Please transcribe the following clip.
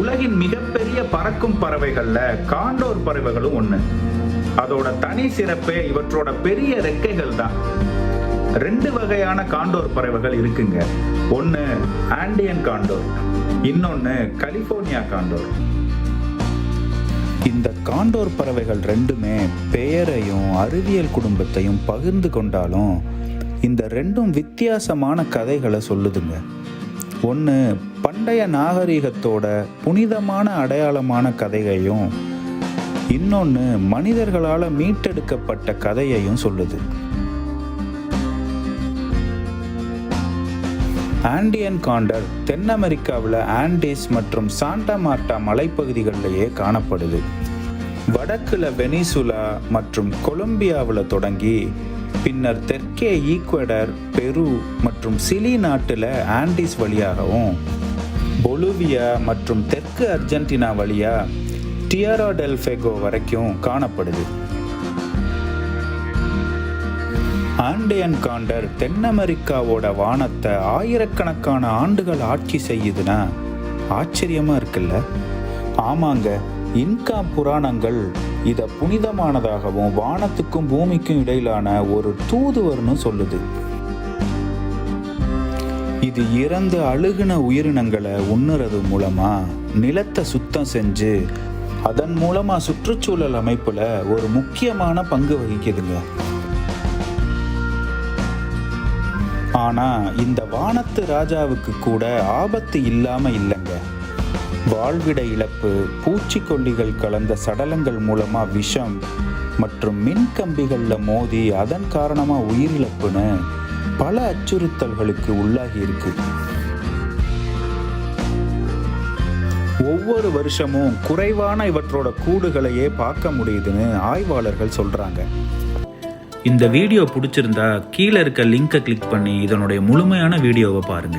உலகின் மிகப்பெரிய பறக்கும் பறவைகள்ல காண்டோர் பறவைகளும் ஒண்ணு. அதோட தனி சிறப்பே இவற்றோட பெரிய ரெக்கைகள் தான். ரெண்டு வகையான காண்டோர் பறவைகள் இருக்குங்க. ஒன்னு ஆண்டியன் காண்டோர் இன்னொன்னு கலிபோர்னியா காண்டோர். இந்த காண்டோர் பறவைகள் ரெண்டுமே பெயரையும் அறிவியல் குடும்பத்தையும் பகிர்ந்து கொண்டாலும் இந்த ரெண்டும் வித்தியாசமான கதைகளை சொல்லுதுங்க. ஒன்று பண்டைய நாகரிகத்தோட புனிதமான அடையாளமான கதையையும் இன்னொன்று மனிதர்களால் மீட்டெடுக்கப்பட்ட கதையையும் சொல்லுது. ஆண்டியன் காண்டர் தென் அமெரிக்காவில் ஆண்டிஸ் மற்றும் சாண்டா மார்டா மலைப்பகுதிகளிலேயே காணப்படுது. வடக்குல வெனிசுலா மற்றும் கொலம்பியாவில் தொடங்கி பின்னர் தெற்கே ஈக்குவடர் பெரு மற்றும் சிலி நாட்டில் ஆண்டிஸ் வழியாகவும் பொலுவியா மற்றும் தெற்கு அர்ஜென்டினா வழியாக டியரா டெல் ஃபெகோ வரைக்கும் காணப்படுது. ஆண்டியன் காண்டர் தென் அமெரிக்காவோட வானத்தை ஆயிரக்கணக்கான ஆண்டுகள் ஆட்சி செய்யுதுன்னா ஆச்சரியமா இருக்குல்ல? ஆமாங்க இன்கா புராணங்கள் இதை புனிதமானதாகவும் வானத்துக்கும் பூமிக்கும் இடையிலான ஒரு தூதுவர்னு சொல்லுது. இது இறந்து அழுகுன உயிரினங்களை உண்ணுறது மூலமா நிலத்தை சுத்தம் செஞ்சு அதன் மூலமா சுற்றுச்சூழல் அமைப்புல ஒரு முக்கியமான பங்கு வகிக்குதுங்க. ஆனா இந்த வானத்து ராஜாவுக்கு கூட ஆபத்து இல்லாம இல்லைங்க. வாழ்விட இழப்பு பூச்சிக்கொல்லிகள் கலந்த சடலங்கள் மூலமா விஷம் மற்றும் மின் கம்பிகள்ல மோதி அதன் காரணமா உயிரிழப்புன்னு பல அச்சுறுத்தல்களுக்கு உள்ளாகி இருக்கு. ஒவ்வொரு வருஷமும் குறைவான இவற்றோட கூடுகளையே பார்க்க முடியுதுன்னு ஆய்வாளர்கள் சொல்றாங்க. இந்த வீடியோ பிடிச்சிருந்தா கீழே இருக்க லிங்கை கிளிக் பண்ணி இதனுடைய முழுமையான வீடியோவை பாருங்க.